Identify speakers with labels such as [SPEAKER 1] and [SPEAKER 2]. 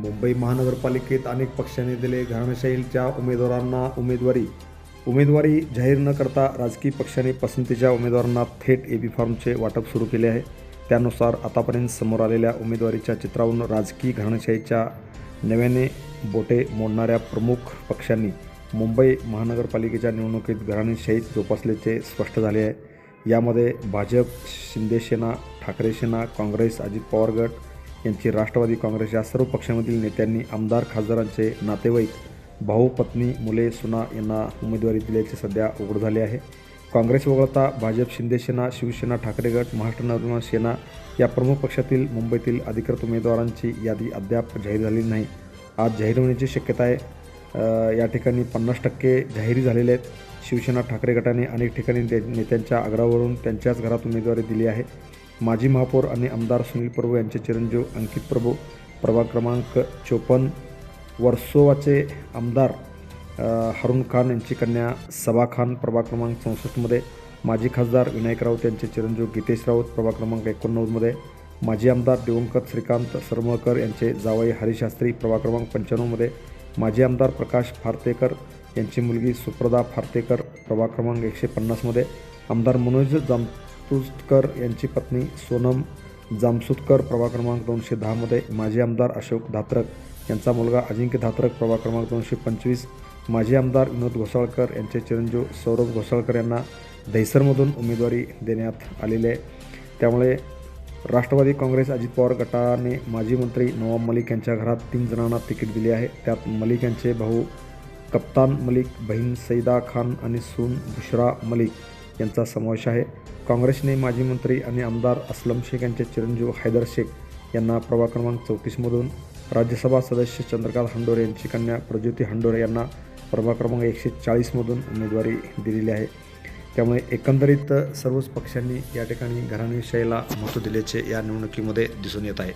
[SPEAKER 1] मुंबई महानगरपालिकेत अनेक पक्षांनी दिले घराणेशाहीच्या उमेदवारांना उमेदवारी. उमेदवारी जाहीर न करता राजकीय पक्षाने पसंतीच्या उमेदवारांना थेट ए बी फॉर्मचे वाटप सुरू केले आहे. त्यानुसार आतापर्यंत समोर आलेल्या उमेदवारीच्या चित्रावरून राजकीय घराणेशाहीच्या नव्याने बोटे मोडणाऱ्या प्रमुख पक्षांनी मुंबई महानगरपालिकेच्या निवडणुकीत घराणशाहीत जोपासल्याचे स्पष्ट झाले आहे. यामध्ये भाजप शिंदेसेना ठाकरे सेना काँग्रेस अजित पवार गट यांची राष्ट्रवादी काँग्रेस या सर्व पक्षांमधील नेत्यांनी आमदार खासदारांचे नातेवाईक भाऊ पत्नी मुले सुना यांना उमेदवारी दिल्याचे सध्या उघड झाले आहे. काँग्रेस वगळता भाजप शिंदेसेना शिवसेना ठाकरे गट महाराष्ट्र नवनिर्माण सेना या प्रमुख पक्षातील मुंबईतील अधिकृत उमेदवारांची यादी अद्याप जाहीर झाली नाही. आज जाहीर होण्याची शक्यता आहे. या ठिकाणी पन्नास टक्के जाहीर झालेले आहेत. शिवसेना ठाकरे गटाने अनेक ठिकाणी ते- नेत्यांच्या आग्रहावरून त्यांच्याच घरात उमेदवारी दिली आहे. माजी महापौर आणि आमदार सुनील प्रभू यांचे चिरंजीव अंकित प्रभू प्रभाग क्रमांक चोपन्न वर्सोवाचे आमदार हरुण खान यांची कन्या सबा खान प्रभाग क्रमांक चौसष्टमध्ये. माजी खासदार विनायक राऊत यांचे चिरंजीव गीतेश राऊत प्रभाग क्रमांक एकोणनव्वदमध्ये. माजी आमदार दिवंगत श्रीकांत सरमळकर यांचे जावई हरिशास्त्री प्रभाग क्रमांक पंच्याण्णवमध्ये. माजी आमदार प्रकाश फारतेकर यांची मुलगी सुप्रदा फारतेकर प्रभाग क्रमांक एकशे पन्नासमध्ये. आमदार मनोज जाम जामतुस्कर यांची पत्नी सोनम जामसुतकर प्रभाग क्रमांक दोनशे दहामध्ये माजी आमदार अशोक धात्रक यांचा मुलगा अजिंक्य धात्रक प्रभाग क्रमांक दोनशे पंचवीस माजी आमदार विनोद घोसाळकर यांचे चिरंजीव सौरभ घोसाळकर यांना दहिसरमधून उमेदवारी देण्यात आलेली आहे. त्यामुळे राष्ट्रवादी काँग्रेस अजित पवार गटाने माजी मंत्री नवाब मलिक यांच्या घरात तीन जणांना तिकीट दिले आहे. त्यात मलिक यांचे भाऊ कप्तान मलिक बहीण सईदा खान आणि सून बुशरा मलिक यांचा समावेश आहे. काँग्रेसने माजी मंत्री आणि आमदार असलम शेख यांचे चिरंजीव हैदर शेख यांना प्रभाग क्रमांक चौतीसमधून राज्यसभा सदस्य चंद्रकांत हंडोरे यांची कन्या प्रज्योती हंडोरे यांना प्रभाग क्रमांक एकशे चाळीसमधून उमेदवारी दिलेली आहे. त्यामुळे एकंदरीत सर्वच पक्षांनी या ठिकाणी घराणेशाहीला महत्त्व दिल्याचे या निवडणुकीमध्ये दिसून येत आहे.